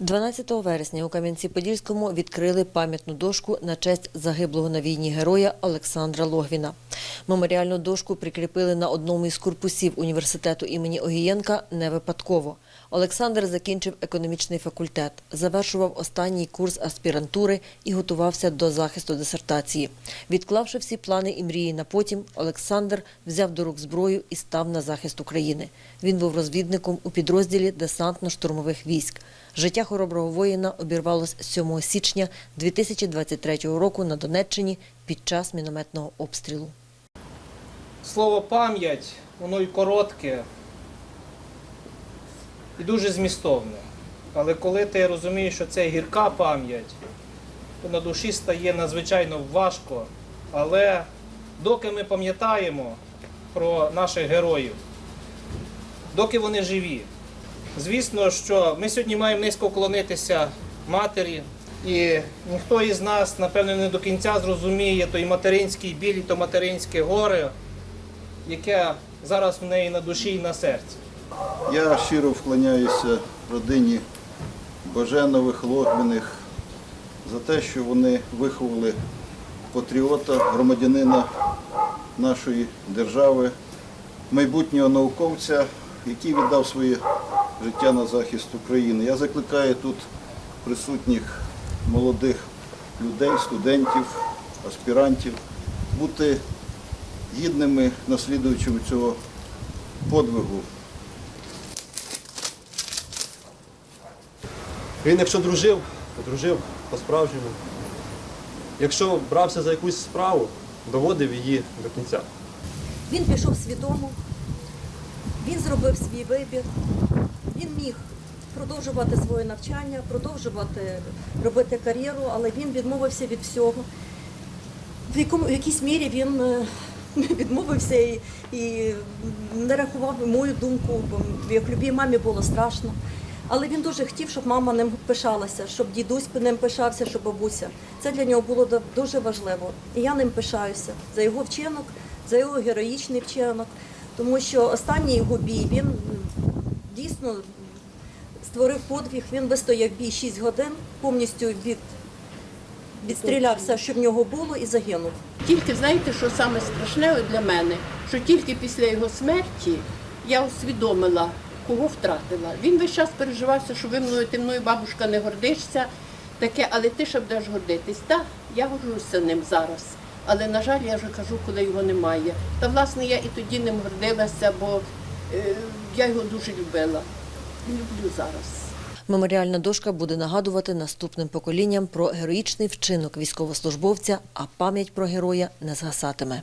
12 вересня у Кам'янці-Подільському відкрили пам'ятну дошку на честь загиблого на війні героя Олександра Логвіна. Меморіальну дошку прикріпили на одному із корпусів університету імені Огієнка не випадково. Олександр закінчив економічний факультет, завершував останній курс аспірантури і готувався до захисту дисертації. Відклавши всі плани і мрії на потім, Олександр взяв до рук зброю і став на захист України. Він був розвідником у підрозділі десантно-штурмових військ. Життя хороброго воїна обірвалось 7 січня 2023 року на Донеччині під час мінометного обстрілу. Слово пам'ять, воно і коротке, і дуже змістовне. Але коли ти розумієш, що це гірка пам'ять, то на душі стає надзвичайно важко. Але доки ми пам'ятаємо про наших героїв, доки вони живі, звісно, що ми сьогодні маємо низько вклонитися матері, і ніхто із нас, напевно, не до кінця зрозуміє той материнський біль, і то материнське горе, яке зараз в неї на душі і на серці. Я щиро вклоняюся родині Баженових, Логвиних за те, що вони виховали патріота, громадянина нашої держави, майбутнього науковця, який віддав своє життя на захист України. Я закликаю тут присутніх молодих людей, студентів, аспірантів бути гідними наслідувачами цього подвигу. Він якщо дружив, то дружив по-справжньому. Якщо брався за якусь справу, доводив її до кінця. Він пішов свідомо, він зробив свій вибір, він міг продовжувати своє навчання, продовжувати робити кар'єру, але він відмовився від всього. В, якому, в якійсь мірі він е, відмовився і, і не рахував мою думку, бо як любій мамі було страшно. Але він дуже хотів, щоб мама ним пишалася, щоб дідусь ним пишався, щоб бабуся. Це для нього було дуже важливо. І я ним пишаюся за його вчинок, за його героїчний вчинок, тому що останній його бій він дійсно створив подвиг. Він вистояв бій 6 годин, повністю від, відстріляв все, що в нього було, і загинув. Тільки знаєте, що саме страшне для мене, що тільки після його смерті я усвідомила, кого втратила. Він весь час переживався, що ви мною, ти мною, бабушка, не гордишся, таке, але ти ще будеш гордитись. Так, я горжуся ним зараз. Але, на жаль, я вже кажу, коли його немає. Та власне я і тоді ним гордилася, бо е, я його дуже любила. Люблю зараз. Меморіальна дошка буде нагадувати наступним поколінням про героїчний вчинок військовослужбовця, а пам'ять про героя не згасатиме.